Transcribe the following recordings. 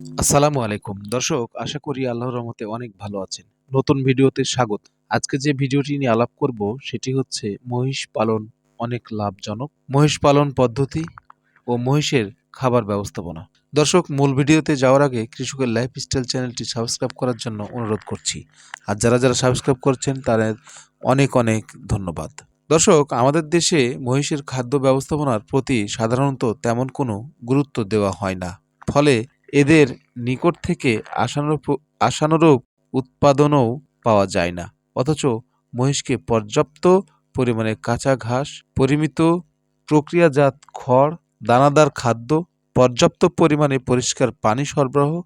আসসালামু আলাইকুম। দর্শক, আশা করি আল্লাহর রহমতে অনেক ভালো আছেন। নতুন ভিডিওতে স্বাগত। আজকে যে ভিডিওটি নিয়ে আলাপ করব, সেটি হচ্ছে মহিষ পালন অনেক লাভজনক। মহিষ পালন পদ্ধতি ও মহিষের খাবার ব্যবস্থাপনা। দর্শক, মূল ভিডিওতে যাওয়ার আগে কৃষকের লাইফস্টাইল চ্যানেলটি সাবস্ক্রাইব করার জন্য অনুরোধ করছি। আর যারা যারা সাবস্ক্রাইব করছেন, তাদের অনেক অনেক ধন্যবাদ। দর্শক, আমাদের দেশে মহিষের খাদ্য ব্যবস্থাপনার প্রতি সাধারণত তেমন কোনো গুরুত্ব দেওয়া হয় না। ফলে এদের নিকট থেকে আশানুরূপ আশানুরূপ উৎপাদনও পাওয়া যায় না। অথচ মহিষকে পর্যাপ্ত পরিমাণে কাঁচা ঘাস, পরিমিত প্রক্রিয়াজাত খড়, দানাদার খাদ্য, পর্যাপ্ত পরিমাণে পরিষ্কার পানি সরবরাহ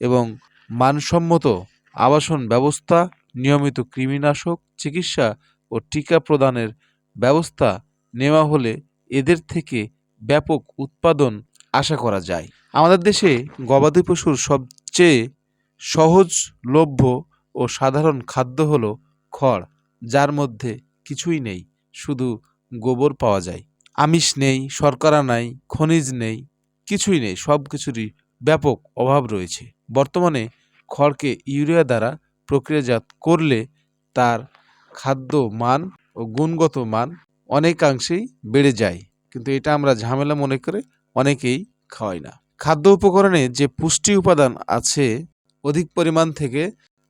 এবং মানসম্মত আবাসন ব্যবস্থা, নিয়মিত কৃমিনাশক, চিকিৎসা ও টিকা প্রদানের ব্যবস্থা নেওয়া হলে এদের থেকে ব্যাপক উৎপাদন আশা করা যায়। আমাদের দেশে গবাদি পশুর সবচেয়ে সহজলভ্য ও সাধারণ খাদ্য হলো খড়, যার মধ্যে কিছুই নেই, শুধু গোবর পাওয়া যায়। আমিষ নেই, শর্করা নাই, খনিজ নেই, কিছুই নেই সব কিছুরই ব্যাপক অভাব রয়েছে। বর্তমানে খড়কে ইউরিয়া দ্বারা প্রক্রিয়াজাত করলে তার খাদ্য মান ও গুণগত মান অনেকাংশেই বেড়ে যায়। কিন্তু এটা আমরা ঝামেলা মনে করে অনেকেই খাওয়াই না। খাদ্য উপকরণে যে পুষ্টি উপাদান আছে, অধিক পরিমাণ থেকে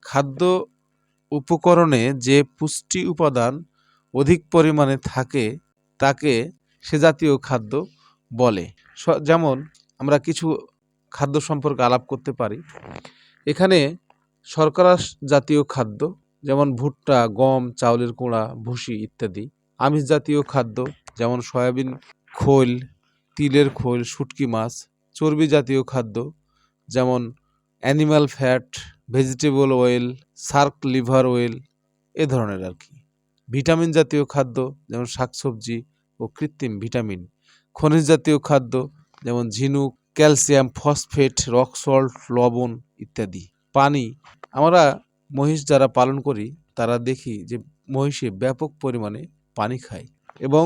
খাদ্য উপকরণে যে পুষ্টি উপাদান অধিক পরিমাণে থাকে, তাকে সে জাতীয় খাদ্য বলে। যেমন আমরা কিছু খাদ্য সম্পর্কে আলাপ করতে পারি। এখানে শর্করা জাতীয় খাদ্য, যেমন ভুট্টা, গম, চাউলের কুঁড়া ভুসি ইত্যাদি। আমিষ জাতীয় খাদ্য, যেমন সয়াবিন খোল, তিলের খোল, শুটকি মাছ চর্বি জাতীয় খাদ্য, যেমন animal fat vegetable oil shark liver oil এ ধরনের আর কি। ভিটামিন জাতীয় খাদ্য, যেমন শাকসবজি ও কৃত্রিম ভিটামিন খনিজ জাতীয় খাদ্য, যেমন ঝিনুক ক্যালসিয়াম ফসফেট রক সল্ট লবণ ইত্যাদি। পানি, আমরা মহিষ যারা পালন করি, তারা দেখি যে মহিষে ব্যাপক পরিমাণে পানি খায় এবং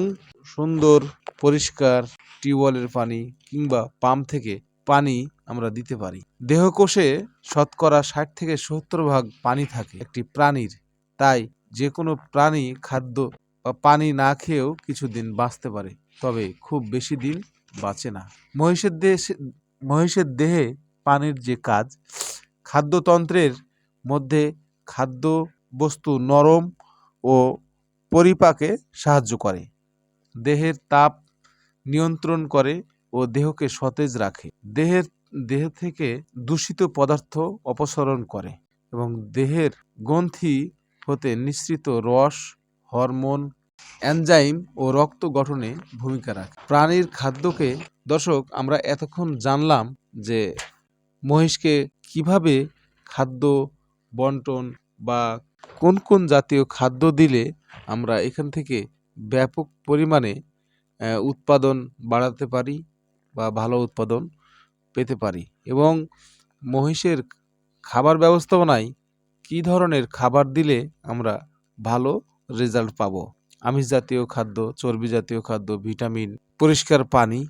সুন্দর পরিষ্কার টিউবওয়েলের পানি কিংবা পাম্প থেকে পানি আমরা দিতে পারি। দেহকোষে শতকরা ষাট থেকে সত্তর ভাগ পানি থাকে একটি প্রাণীর। তাই যে কোনো প্রাণী খাদ্য বা পানি না খেয়েও কিছুদিন বাঁচতে পারে, তবে খুব বেশি দিন বাঁচে না। মহিষের দেশে মহিষের দেহে পানির যে কাজ, খাদ্যতন্ত্রের মধ্যে খাদ্য বস্তু নরম ও পরিপাকে সাহায্য করে। দেহের তাপ নিয়ন্ত্রণ করে ও দেহকে সতেজ রাখে। দেহের, দেহ থেকে দূষিত পদার্থ অপসারণ করে এবং দেহের গ্রন্থি হতে নিঃসৃত রস, হরমোন, এনজাইম ও রক্ত গঠনে ভূমিকা রাখে। প্রাণীর খাদ্যকে, দর্শক, আমরা এতক্ষণ জানলাম যে মহিষকে কীভাবে খাদ্য বন্টন বা কোন কোন জাতীয় খাদ্য দিলে আমরা এখান থেকে ব্যাপক পরিমাণে উৎপাদন বাড়াতে পারি বা ভালো উৎপাদন পেতে পারি। এবং মহিষের খাবার ব্যবস্থাপনায় কী ধরনের খাবার দিলে আমরা ভালো রেজাল্ট পাব? আমিষ জাতীয় খাদ্য, চর্বি জাতীয় খাদ্য, ভিটামিন, পরিষ্কার পানি,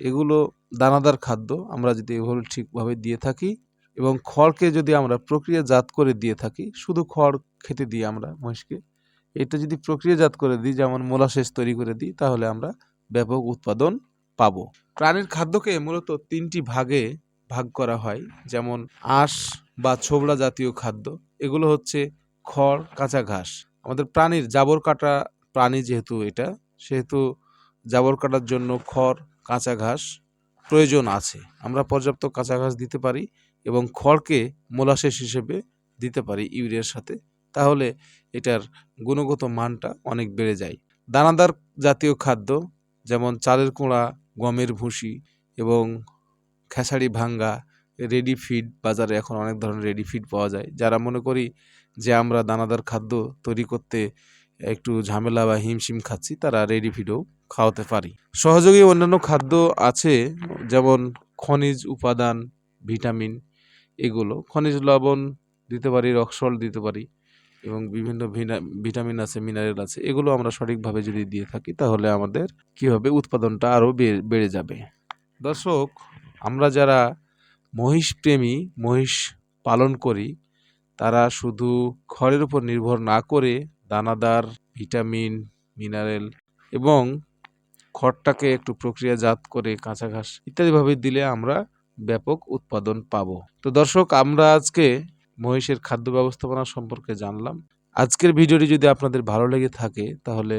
এগুলো দানাদার খাদ্য আমরা যদি এভাবে ঠিকভাবে দিয়ে থাকি এবং খড়কে যদি আমরা প্রক্রিয়াজাত করে দিয়ে থাকি, শুধু খড় খেতে দিই আমরা মহিষকে, এটা যদি প্রক্রিয়াজাত করে দিই, যেমন মোলাশেষ তৈরি করে দিই, তাহলে আমরা ব্যাপক উৎপাদন পাব। প্রাণীর খাদ্যকে মূলত তিনটি ভাগে ভাগ করা হয়, যেমন আঁশ বা ছোবড়া জাতীয় খাদ্য। এগুলো হচ্ছে খড়, কাঁচা ঘাস। আমাদের প্রাণীর জাবর কাটা প্রাণী যেহেতু এটা, সেহেতু জাবর কাটার জন্য খড়, কাঁচা ঘাস প্রয়োজন আছে। আমরা পর্যাপ্ত কাঁচা ঘাস দিতে পারি এবং খড়কে মোলাশেষ হিসেবে দিতে পারি ইউরিয়ার সাথে। তাহলে এটার গুণগত মানটা অনেক বেড়ে যায়। দানাদার জাতীয় খাদ্য যেমন চালের কোঁড়া, গমের ভুসি এবং খেসারি ভাঙ্গা রেডি ফিড বাজারে এখন অনেক ধরনের রেডি ফিড পাওয়া যায়। যারা মনে করি যে আমরা দানাদার খাদ্য তৈরি করতে একটু ঝামেলা বা হিমশিম খাচ্ছি, তারা রেডি ফিডও খাওয়াতে পারি। সহযোগী অন্যান্য খাদ্য আছে, যেমন খনিজ উপাদান ভিটামিন এগুলো। খনিজ লবণ দিতে পারি, রক সল্ট দিতে পারি। এবং বিভিন্ন ভিনা- ভিটামিন আছে মিনারেল আছে, এগুলো আমরা সঠিকভাবে যদি দিয়ে থাকি, তাহলে আমাদের কী হবে? উৎপাদনটা আরও বেড়ে যাবে। দর্শক, আমরা যারা মহিষ প্রেমী মহিষ পালন করি, তারা শুধু খড়ের উপর নির্ভর না করে দানাদার, ভিটামিন মিনারেল এবং খড়টাকে একটু প্রক্রিয়াজাত করে কাঁচা ঘাস ইত্যাদিভাবে দিলে আমরা ব্যাপক উৎপাদন পাব। তো দর্শক, আমরা আজকে মহিষের খাদ্য ব্যবস্থাপনা সম্পর্কে জানলাম। আজকের ভিডিওটি যদি আপনাদের ভালো লেগে থাকে, তাহলে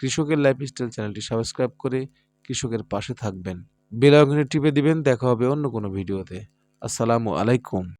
কৃষকের লাইফ স্টাইল চ্যানেলটি সাবস্ক্রাইব করে কৃষকের পাশে থাকবেন। বেলাঘনে টিপে দিবেন, দেখা হবে অন্য কোনো ভিডিওতে। আসসালামু আলাইকুম।